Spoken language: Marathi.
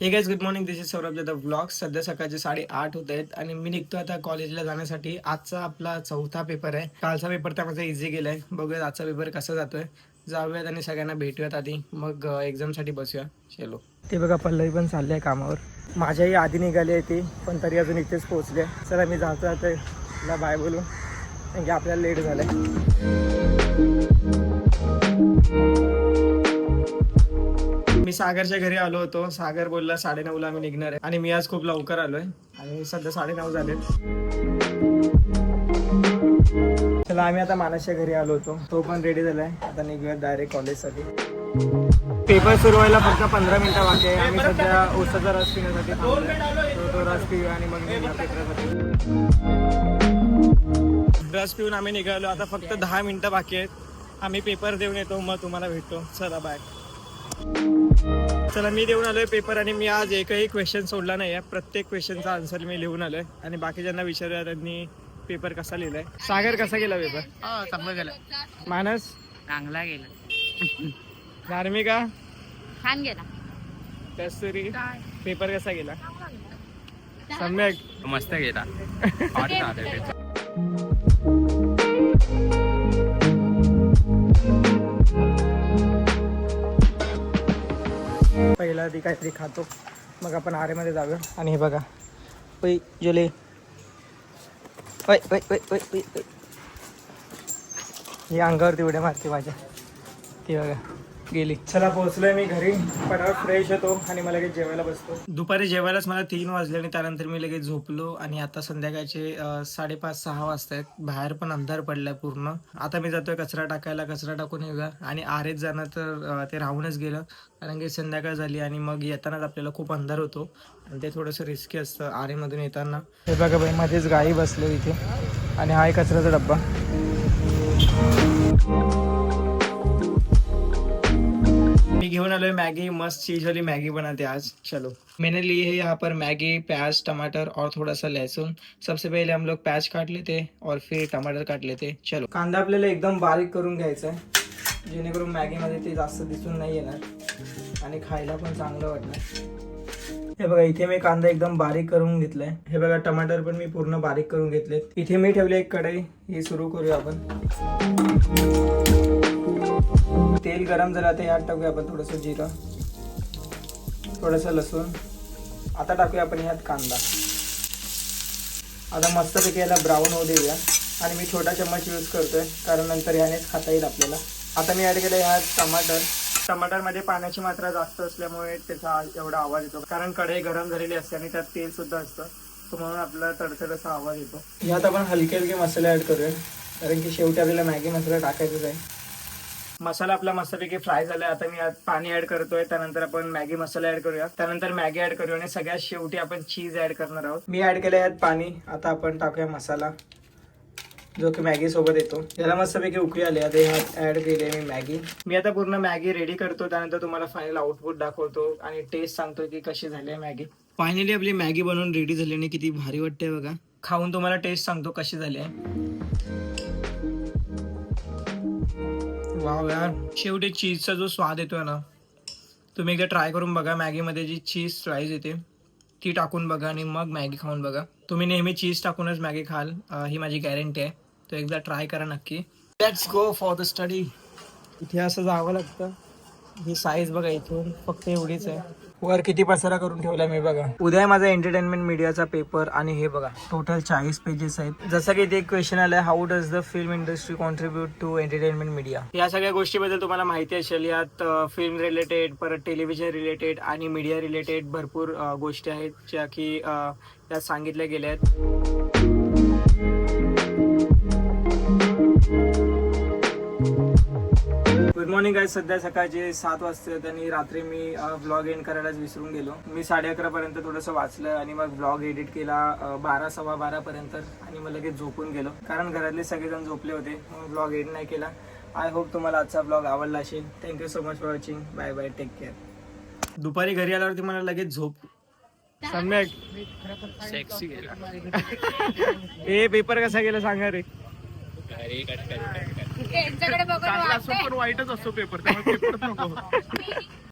Hey guys good morning this is Saurabh Jadhav blog सध्या सकाळचे साडेआठ होत आहेत आणि मी निघतो आता कॉलेजला जाण्यासाठी. आजचा आपला चौथा पेपर आहे. कालचा पेपर तर माझा इझी गेलाय. बघूयात आजचा पेपर कसा जातोय. जाऊयात आणि सगळ्यांना भेटूयात आधी. मग एक्झामसाठी बसूया. चलो ते बघा पल्लवी पण चालले आहे कामावर. माझ्याही आधी निघाली आहे ती पण तरी अजून इथेच पोहोचले चला मी जातो आता तिला बाय बोलू कारण की आपल्याला लेट झालंय. मी सागरच्या घरी आलो होतो. सागर बोलला साडेनऊला आम्ही निघणार आहे. आणि मी आज खूप लवकर आलोय. आणि सध्या साडेनऊ झाले चला आम्ही आता मानसच्या घरी आलो होतो. तो पण रेडी झालाय. आता निघूया डायरेक्ट कॉलेजसाठी पेपर सुरू व्हायला फक्त पंधरा मिनिटं बाकी आहे. आम्ही सध्या ओसाचा रस पिण्यासाठी थांबलोय. तो तो रस पिऊया आणि मग पेपरसाठी रस पिऊन आम्ही निघालो. आता फक्त दहा मिनिटं बाकी आहेत. आम्ही पेपर देऊन येतो. मग तुम्हाला भेटतो. चला बाय चला मी देऊन आलोय पेपर आणि मी आज एकही क्वेश्चन सोडला नाही आहे प्रत्येक क्वेश्चनचा आन्सर मी लिहून आलोय. आणि बाकीच्यांना विचारूया त्यांनी पेपर कसा लिहिलाय. सागर कसा गेला पेपर हो चांगलं गेलं. मानस? चांगला गेला. धार्मिका? छान गेला. कस्तुरी? पेपर कसा गेला? सम्यक. मस्त गेला. आधी काहीतरी खातो. मग आपण आरेमध्ये जाऊया. आणि हे बघा. पै जुले. पै पै पै पै पै पै. ही अंगावरती उड्या मारते माझ्या. ती बघा. गेली. चला पोहोचलोय मी घरी. पटापट फ्रेश होतो आणि मला लगेच जेवायला बसतो. दुपारी जेवायलाच मला तीन वाजले आणि त्यानंतर मी लगेच झोपलो आणि आता संध्याकाळचे साडेपाच सहा वाजता आहेत बाहेर पण अंधार पडलाय पूर्ण. आता मी जातोय कचरा टाकायला. कचरा टाकून येऊया. आणि आरेत जाणं तर ते राहूनच गेलं. कारण की संध्याकाळ झाली आणि मग येतानाच आपल्याला खूप अंधार होतो. आणि ते थोडंसं रिस्की असतं आरेमधून येताना. हे बघा बाई मध्येच गाई बसले इथे. आणि हा आहे कचऱ्याचा डब्बा. मी घेऊन आलोय मॅगी मस्त चीज वाली मॅगी बनाते आज. चलो. मैंने ली है यहाँ पर मैगी प्याज टमाटर और थोड़ा सा लहसुन। सबसे पहले हम लोग प्याज काट लेते और फिर टमाटर काट लेते। चलो. कांदा आपल्याला एकदम बारीक करून घ्यायचा आहे जेणेकरून मॅगीमध्ये ते जास्त दिसून नाही येणार आणि खायला पण चांगलं वाटणार. हे बघा इथे मी कांदा एकदम बारीक करून घेतलाय. हे बघा टमाटर पण मी पूर्ण बारीक करून घेतले इथे मी ठेवले एक कढई. ही सुरू करूया आपण. गरम झालं आता यात टाकूया आपण थोडंसं जिरं. थोडंसं लसूण. आता टाकूया आपण ह्यात कांदा. आता मस्तपैकी याला ब्राऊन होऊ देऊया. आणि मी छोटा चम्मच यूज करतोय. कारण नंतर ह्यानेच खाता येईल आपल्याला. आता मी ॲड केलं ह्यात टमाटर. टमाटरमध्ये पाण्याची मात्रा जास्त असल्यामुळे त्याचा एवढा आवाज येतो. कारण कढई गरम झालेली असते आणि त्यात तेल सुद्धा असतं. म्हणून आपला तडतड असा आवाज येतो. ह्यात आपण हलके हलके मसाले ॲड करूया कारण की शेवटी आपल्याला मॅगी मसाला टाकायचाच आहे. मसाला आपला मस्तपैकी फ्राय झाला. आता मी आत पाणी ऍड करतोय. त्यानंतर आपण मॅगी मसाला ऍड करूया त्यानंतर मॅगी ऍड करूया आणि सगळ्यात शेवटी आपण चीज ऍड करणार आहोत. मी ऍड केलं यात पाणी. आता आपण टाकूया मसाला. जो की मॅगी सोबत येतो. याला मस्तपैकी उकळी आली. आता ह्यात ऍड केली आहे मी मॅगी. मी आता पूर्ण मॅगी रेडी करतो. त्यानंतर तुम्हाला फायनल आउटपुट दाखवतो आणि टेस्ट सांगतो की कशी झाली आहे मॅगी. फायनली आपली मॅगी बनवून रेडी झाली आणि किती भारी वाटते बघा. खाऊन तुम्हाला टेस्ट सांगतो कशी झाली आहे. वाव यार. शेवटी चीजचा जो स्वाद येतोय ना तुम्ही एकदा ट्राय करून बघा मॅगीमध्ये जी चीज स्लाईस येते ती टाकून बघा आणि मग मॅगी खाऊन बघा. तुम्ही नेहमी चीज टाकूनच मॅगी खाल ही माझी गॅरंटी आहे. तो एकदा ट्राय करा नक्की. Let's go for the study इथे असं जावं लागतं. ही साईज बघा इथून फक्त एवढीच आहे. वर किती पसारा करून ठेवला मी बघा. उद्या माझा एंटरटेनमेंट मीडियाचा पेपर आणि हे बघा. टोटल चाळीस पेजेस आहेत. जसं की इथे क्वेश्चन आलाय how does the film industry contribute to entertainment media या सगळ्या गोष्टीबद्दल तुम्हाला माहिती असेल. यात फिल्म रिलेटेड परत टेलिव्हिजन रिलेटेड आणि मीडिया रिलेटेड भरपूर गोष्टी आहेत ज्या की यात सांगितल्या गेल्या आहेत. मॉर्निंग आहे सध्या सकाळचे सात वाजता आणि रात्री मी ब्लॉग एंड करायलाच विसरून गेलो. मी साडे अकरा पर्यंत थोडंसं वाचलं आणि मग ब्लॉग एडिट केला बारा सव्वा बारा पर्यंत आणि मग लगेच झोपून गेलो. कारण घरातले सगळेजण झोपले होते मग ब्लॉग एडिट नाही केला. आय होप तुम्हाला आजचा ब्लॉग आवडला असेल. Thank you so much for watching bye bye take care दुपारी घरी आल्यावरती मला लगेच झोप. सम्यक. सेक्सी गेला ए पेपर कसा गेला सांगा रे. यांच्याकडे बघून वाटतंय. वाईटच असतो पेपर त्यामुळे पेपरच नको